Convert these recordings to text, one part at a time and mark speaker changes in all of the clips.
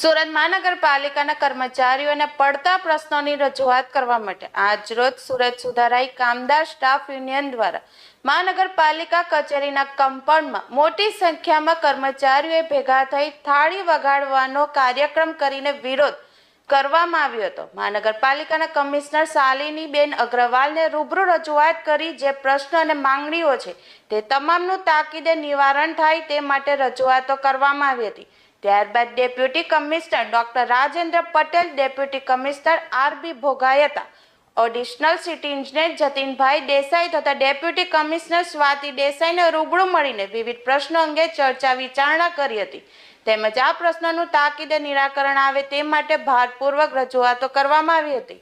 Speaker 1: સુરત મહાનગરપાલિકાના કર્મચારીઓને પડતા પ્રશ્નોની રજૂઆત કરવા માટે આજરોજ સુરત સુધારાઈ કામદાર સ્ટાફ યુનિયન દ્વારા મહાનગરપાલિકા કચેરીના કમ્પાઉન્ડમાં મોટી સંખ્યામાં કર્મચારીઓએ ભેગા થઈ થાળી વગાડવાનો કાર્યક્રમ કરીને વિરોધ કરવામાં આવ્યો હતો. મહાનગરપાલિકાના કમિશનર શાલિનીબેન અગ્રવાલને રૂબરૂ રજૂઆત કરી જે પ્રશ્ન અને માંગણીઓ છે તે તમામનું તાકીદે નિવારણ થાય તે માટે રજૂઆતો કરવામાં આવી હતી. ત્યારબાદ deputy commissioner doctor Rajendra Patel, deputy commissioner R B હતા. ઓડિશનલ સિટી ઇન્જિનિયર જતીનભાઈ દેસાઈ તથા ડેપ્યુટી કમિશનર સ્વાતિ દેસાઈને રૂબરૂ મળીને વિવિધ પ્રશ્નો અંગે ચર્ચા વિચારણા કરી હતી. તેમજ આ પ્રશ્નનું તાકીદે નિરાકરણ આવે તે માટે ભારપૂર્વક રજૂઆતો કરવામાં આવી હતી.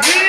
Speaker 1: Yeah.